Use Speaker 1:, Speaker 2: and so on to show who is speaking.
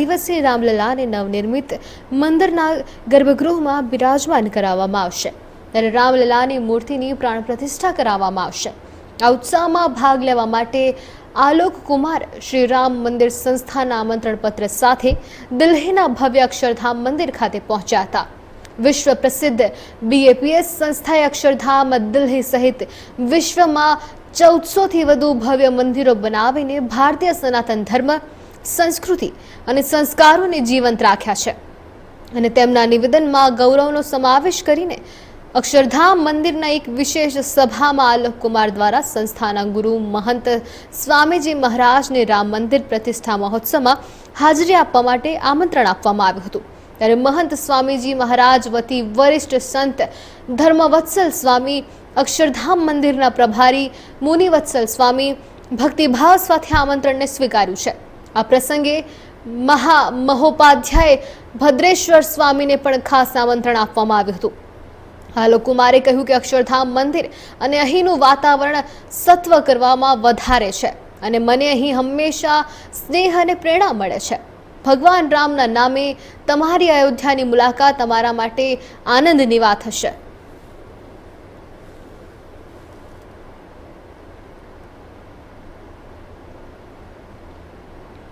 Speaker 1: દિવસે રામલલાને નવનિર્મિત મંદિરના ગર્ભગૃહમાં બિરાજમાન કરાવવામાં આવશે. ત્યારે રામલલાની મૂર્તિની પ્રાણ પ્રતિષ્ઠા કરાવવામાં આવશે. આ ઉત્સાહમાં ભાગ લેવા માટે આલોક કુમાર શ્રી રામ મંદિર સંસ્થાના આમંત્રણ પત્ર સાથે દિલ્હીના ભવ્ય અક્ષરધામ મંદિર ખાતે પહોંચ્યા હતા. વિશ્વ પ્રસિદ્ધ બીએપીએસ સંસ્થાએ અક્ષરધામ દિલ્હી સહિત વિશ્વમાં ચૌદસોથી વધુ ભવ્ય મંદિરો બનાવીને ભારતીય સનાતન ધર્મ સંસ્કૃતિ અને સંસ્કારોને જીવંત રાખ્યા છે. અને તેમના નિવેદનમાં ગૌરવનો સમાવેશ કરીને અક્ષરધામ મંદિરના એક વિશેષ સભામાં આલોક કુમાર દ્વારા સંસ્થાના ગુરુ મહંત સ્વામીજી મહારાજને રામ મંદિર પ્રતિષ્ઠા મહોત્સવમાં હાજરી આપવા માટે આમંત્રણ આપવામાં આવ્યું હતું. ત્યારે મહંત સ્વામીજી મહારાજ વતી વરિષ્ઠ સંત ધર્મવત્સલ સ્વામી, અક્ષરધામ મંદિરના પ્રભારી મુનિવત્સલ સ્વામી ભક્તિભાવ સાથે આમંત્રણને સ્વીકાર્યું છે. આ પ્રસંગે મહા મહોપાધ્યાય ભદ્રેશ્વર સ્વામીને પણ ખાસ આમંત્રણ આપવામાં આવ્યું હતું. હાલો કુમારે કહ્યું કે અક્ષરધામ મંદિર અને અહીંનું વાતાવરણ સત્વ કરવામાં વધારે છે અને મને અહીં હંમેશા સ્નેહ અને પ્રેરણા મળે છે. ભગવાન રામના નામે તમારી અયોધ્યાની મુલાકાત તમારા માટે આનંદની વાત હશે.